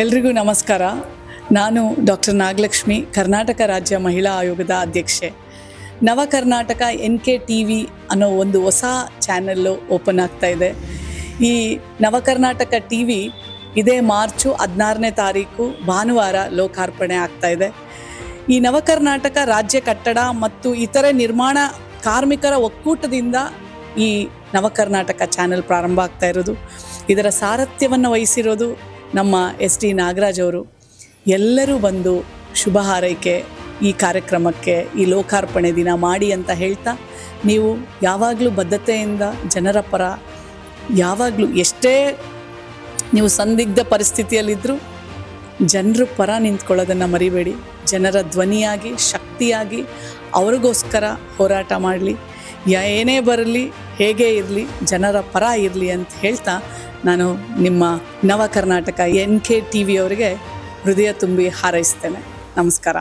ಎಲ್ರಿಗೂ ನಮಸ್ಕಾರ. ನಾನು ಡಾಕ್ಟರ್ ನಾಗಲಕ್ಷ್ಮಿ, ಕರ್ನಾಟಕ ರಾಜ್ಯ ಮಹಿಳಾ ಆಯೋಗದ ಅಧ್ಯಕ್ಷೆ. ನವ Karnataka N K T V ಅನ್ನೋ ಒಂದು ಹೊಸ ಚಾನೆಲ್ಲು ಓಪನ್ ಆಗ್ತಾ ಇದೆ. ಈ ನವ ಕರ್ನಾಟಕ ಟಿ ವಿ ಇದೇ ಮಾರ್ಚು ಹದಿನಾರನೇ ತಾರೀಕು ಭಾನುವಾರ ಲೋಕಾರ್ಪಣೆ ಆಗ್ತಾ ಇದೆ. ಈ ನವ ಕರ್ನಾಟಕ ರಾಜ್ಯ ಕಟ್ಟಡ ಮತ್ತು ಇತರೆ ನಿರ್ಮಾಣ ಕಾರ್ಮಿಕರ ಒಕ್ಕೂಟದಿಂದ ಈ ನವ ಕರ್ನಾಟಕ ಚಾನೆಲ್ ಪ್ರಾರಂಭ ಆಗ್ತಾ ಇರೋದು. ಇದರ ಸಾರಥ್ಯವನ್ನು ವಹಿಸಿರೋದು ನಮ್ಮ ಎಸ್ ಟಿ ನಾಗರಾಜ್ ಅವರು ಎಲ್ಲರೂ ಬಂದು ಶುಭ ಹಾರೈಕೆ ಈ ಕಾರ್ಯಕ್ರಮಕ್ಕೆ, ಈ ಲೋಕಾರ್ಪಣೆ ದಿನ ಮಾಡಿ ಅಂತ ಹೇಳ್ತಾ, ನೀವು ಯಾವಾಗಲೂ ಬದ್ಧತೆಯಿಂದ ಜನರ ಪರ, ಯಾವಾಗಲೂ ಎಷ್ಟೇ ನೀವು ಸಂದಿಗ್ಧ ಪರಿಸ್ಥಿತಿಯಲ್ಲಿದ್ದರೂ ಜನರ ಪರ ನಿಂತ್ಕೊಳ್ಳೋದನ್ನು ಮರಿಬೇಡಿ. ಜನರ ಧ್ವನಿಯಾಗಿ, ಶಕ್ತಿಯಾಗಿ ಅವ್ರಿಗೋಸ್ಕರ ಹೋರಾಟ ಮಾಡಲಿ. ಏನೇ ಬರಲಿ, ಹೇಗೆ ಇರಲಿ, ಜನರ ಪರ ಇರಲಿ ಅಂತ ಹೇಳ್ತಾ ನಾನು ನಿಮ್ಮ ನವ ಕರ್ನಾಟಕ ಎನ್ ಕೆ ಟಿ ವಿಯವರಿಗೆ ಹೃದಯ ತುಂಬಿ ಹಾರೈಸ್ತೇನೆ. ನಮಸ್ಕಾರ.